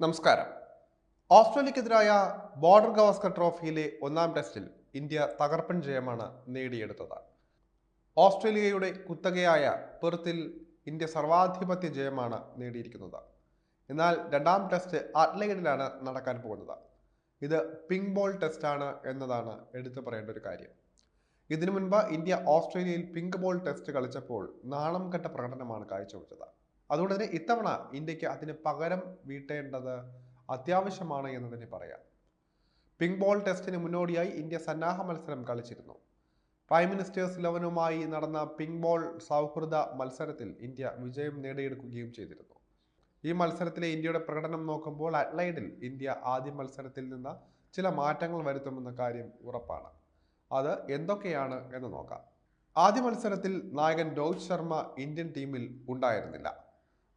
നമസ്കാരം. ഓസ്ട്രേലിയക്കെതിരായ ബോർഡർ ഗവാസ്കർ ട്രോഫിയിലെ ഒന്നാം ടെസ്റ്റിൽ ഇന്ത്യ തകർപ്പൻ ജയമാണ് നേടിയെടുത്തത്. ഓസ്ട്രേലിയയുടെ കുത്തകയായ പെർത്തിൽ ഇന്ത്യ സർവാധിപത്യ ജയമാണ് നേടിയിരിക്കുന്നത്. എന്നാൽ രണ്ടാം ടെസ്റ്റ് അഡ്ലൈഡിലാണ് നടക്കാൻ പോകുന്നത്. ഇത് പിങ്ക് ബോൾ ടെസ്റ്റാണ് എന്നതാണ് എടുത്തു പറയേണ്ട ഒരു കാര്യം. ഇതിനു മുൻപ് ഇന്ത്യ ഓസ്ട്രേലിയയിൽ പിങ്ക് ബോൾ ടെസ്റ്റ് കളിച്ചപ്പോൾ നാണം കെട്ട പ്രകടനമാണ് കാഴ്ചവെച്ചത്. അതുകൊണ്ട് തന്നെ ഇത്തവണ ഇന്ത്യയ്ക്ക് അതിന് പകരം വീട്ടേണ്ടത് അത്യാവശ്യമാണ് എന്ന് തന്നെ പറയാം. പിങ്ക് ബോൾ ടെസ്റ്റിന് മുന്നോടിയായി ഇന്ത്യ സന്നാഹ മത്സരം കളിച്ചിരുന്നു. പ്രൈം മിനിസ്റ്റേഴ്സ് ഇലവനുമായി നടന്ന പിങ്ക് ബോൾ സൗഹൃദ മത്സരത്തിൽ ഇന്ത്യ വിജയം നേടിയെടുക്കുകയും ചെയ്തിരുന്നു. ഈ മത്സരത്തിലെ ഇന്ത്യയുടെ പ്രകടനം നോക്കുമ്പോൾ അറ്റ്ലൈഡിൽ ഇന്ത്യ ആദ്യ മത്സരത്തിൽ നിന്ന് ചില മാറ്റങ്ങൾ വരുത്തുമെന്ന കാര്യം ഉറപ്പാണ്. അത് എന്തൊക്കെയാണ് എന്ന് നോക്കാം. ആദ്യ മത്സരത്തിൽ നായകൻ രോഹിത് ശർമ്മ ഇന്ത്യൻ ടീമിൽ ഉണ്ടായിരുന്നില്ല.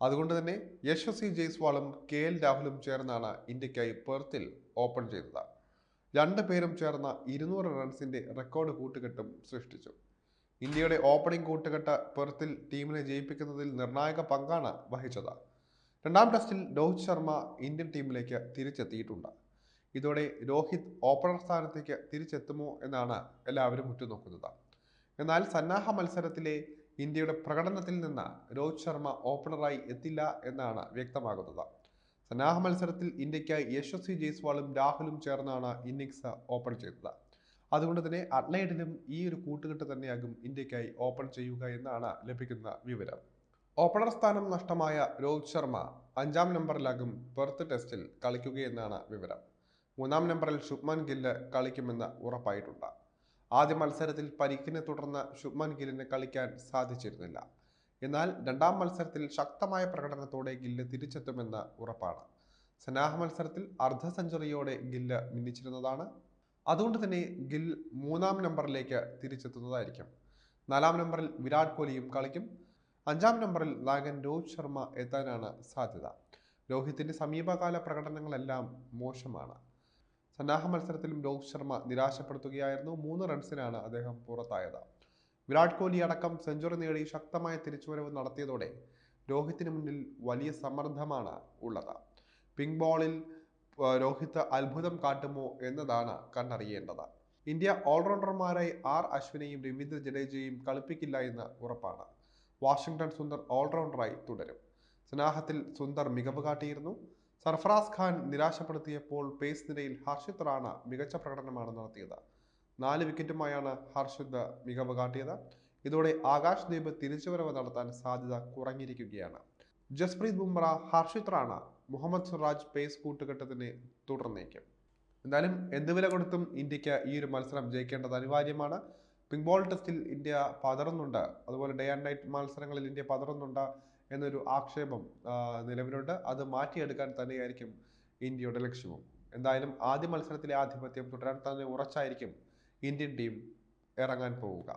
അതുകൊണ്ട് തന്നെ യശസ്വി ജയ്സ്വാളും കെ എൽ രാഹുലും ചേർന്നാണ് ഇന്ത്യക്കായി പെർത്തിൽ ഓപ്പൺ ചെയ്തത്. രണ്ടു പേരും ചേർന്ന ഇരുന്നൂറ് റൺസിന്റെ റെക്കോർഡ് കൂട്ടുകെട്ടും സൃഷ്ടിച്ചു. ഇന്ത്യയുടെ ഓപ്പണിംഗ് കൂട്ടുകെട്ട് പെർത്തിൽ ടീമിനെ ജയിപ്പിക്കുന്നതിൽ നിർണായക പങ്കാണ് വഹിച്ചത്. രണ്ടാം ടെസ്റ്റിൽ രോഹിത് ശർമ്മ ഇന്ത്യൻ ടീമിലേക്ക് തിരിച്ചെത്തിയിട്ടുണ്ട്. ഇതോടെ രോഹിത് ഓപ്പണർ സ്ഥാനത്തേക്ക് തിരിച്ചെത്തുമോ എന്നാണ് എല്ലാവരും ഉറ്റുനോക്കുന്നത്. എന്നാൽ സന്നാഹ മത്സരത്തിലെ ഇന്ത്യയുടെ പ്രകടനത്തിൽ നിന്ന് രോഹിത് ശർമ്മ ഓപ്പണറായി എത്തില്ല എന്നാണ് വ്യക്തമാകുന്നത്. സന്നാഹ മത്സരത്തിൽ ഇന്ത്യക്കായി യശസ്വി ജയ്സ്വാളും രാഹുലും ചേർന്നാണ് ഇന്നിങ്സ് ഓപ്പൺ ചെയ്തത്. അതുകൊണ്ട് തന്നെ അഡ്ലൈഡിലും ഈ ഒരു കൂട്ടുകെട്ട് തന്നെയാകും ഇന്ത്യക്കായി ഓപ്പൺ ചെയ്യുക എന്നാണ് ലഭിക്കുന്ന വിവരം. ഓപ്പണർ സ്ഥാനം നഷ്ടമായ രോഹിത് ശർമ്മ അഞ്ചാം നമ്പറിലാകും പെർത്ത് ടെസ്റ്റിൽ കളിക്കുകയെന്നാണ് വിവരം. മൂന്നാം നമ്പറിൽ ശുഭ്മാൻ ഗില്ല് കളിക്കുമെന്ന് ഉറപ്പായിട്ടുണ്ട്. ആദ്യ മത്സരത്തിൽ പരിക്കിനെ തുടർന്ന് ശുഭ്മൻ ഗില്ലിന് കളിക്കാൻ സാധിച്ചിരുന്നില്ല. എന്നാൽ രണ്ടാം മത്സരത്തിൽ ശക്തമായ പ്രകടനത്തോടെ ഗില്ല് തിരിച്ചെത്തുമെന്ന് ഉറപ്പാണ്. സനാഹ മത്സരത്തിൽ അർദ്ധ സെഞ്ചുറിയോടെ ഗില്ല് മിന്നിച്ചിരുന്നതാണ്. അതുകൊണ്ട് തന്നെ ഗിൽ മൂന്നാം നമ്പറിലേക്ക് തിരിച്ചെത്തുന്നതായിരിക്കും. നാലാം നമ്പറിൽ വിരാട് കോഹ്ലിയും കളിക്കും. അഞ്ചാം നമ്പറിൽ നായകൻ രോഹിത് ശർമ്മ എത്താനാണ് സാധ്യത. രോഹിത്തിന്റെ സമീപകാല പ്രകടനങ്ങളെല്ലാം മോശമാണ്. സന്നാഹ മത്സരത്തിലും രോഹിത് ശർമ്മ നിരാശപ്പെടുത്തുകയായിരുന്നു. മൂന്ന് റൺസിനാണ് അദ്ദേഹം പുറത്തായത്. വിരാട് കോഹ്ലി അടക്കം സെഞ്ചുറി നേടി ശക്തമായ തിരിച്ചുവരവ് നടത്തിയതോടെ രോഹിത്തിന് മുന്നിൽ വലിയ സമ്മർദ്ദമാണ് ഉള്ളത്. പിങ്ക് ബോളിൽ രോഹിത് അത്ഭുതം കാട്ടുമോ എന്നതാണ് കണ്ടറിയേണ്ടത്. ഇന്ത്യ ഓൾറൗണ്ടർമാരായി ആർ അശ്വിനെയും രവീന്ദ്ര ജഡേജയും കളിപ്പിക്കില്ല എന്ന് ഉറപ്പാണ്. വാഷിംഗ്ടൺ സുന്ദർ ഓൾറൗണ്ടറായി തുടരും. സ്നാഹത്തിൽ സുന്ദർ മികവ് കാട്ടിയിരുന്നു. സർഫറാസ് ഖാൻ നിരാശപ്പെടുത്തിയപ്പോൾ പേസ് നിരയിൽ ഹർഷിത് റാണ മികച്ച പ്രകടനമാണ് നടത്തിയത്. നാല് വിക്കറ്റുമായാണ് ഹർഷിത് മികവ് കാട്ടിയത്. ഇതോടെ ആകാശ് ദീപ് തിരിച്ചുവരവ് നടത്താൻ സാധ്യത കുറഞ്ഞിരിക്കുകയാണ്. ജസ്പ്രീത് ബുംറ ഹർഷിത് റാണ മുഹമ്മദ് സിറാജ് പേസ് കൂട്ടുകെട്ടത്തിന് തുടർന്നേക്കും. എന്തായാലും എന്ത് വില കൊടുത്തും ഇന്ത്യയ്ക്ക് ഈ ഒരു മത്സരം ജയിക്കേണ്ടത് അനിവാര്യമാണ്. പിങ്ക് ബോൾ ടെസ്റ്റിൽ ഇന്ത്യ പതറുന്നുണ്ട്. അതുപോലെ ഡേ ആൻഡ് നൈറ്റ് മത്സരങ്ങളിൽ ഇന്ത്യ പതറുന്നുണ്ട്. എന്നൊരു ആക്ഷേപം നിലവിലുണ്ട്. അത് മാറ്റിയെടുക്കാൻ തന്നെയായിരിക്കും ഇന്ത്യയുടെ ലക്ഷ്യവും. എന്തായാലും ആദ്യ മത്സരത്തിലെ ആധിപത്യം തുടരാൻ തന്നെ ഉറച്ചായിരിക്കും ഇന്ത്യൻ ടീം ഇറങ്ങാൻ പോവുക.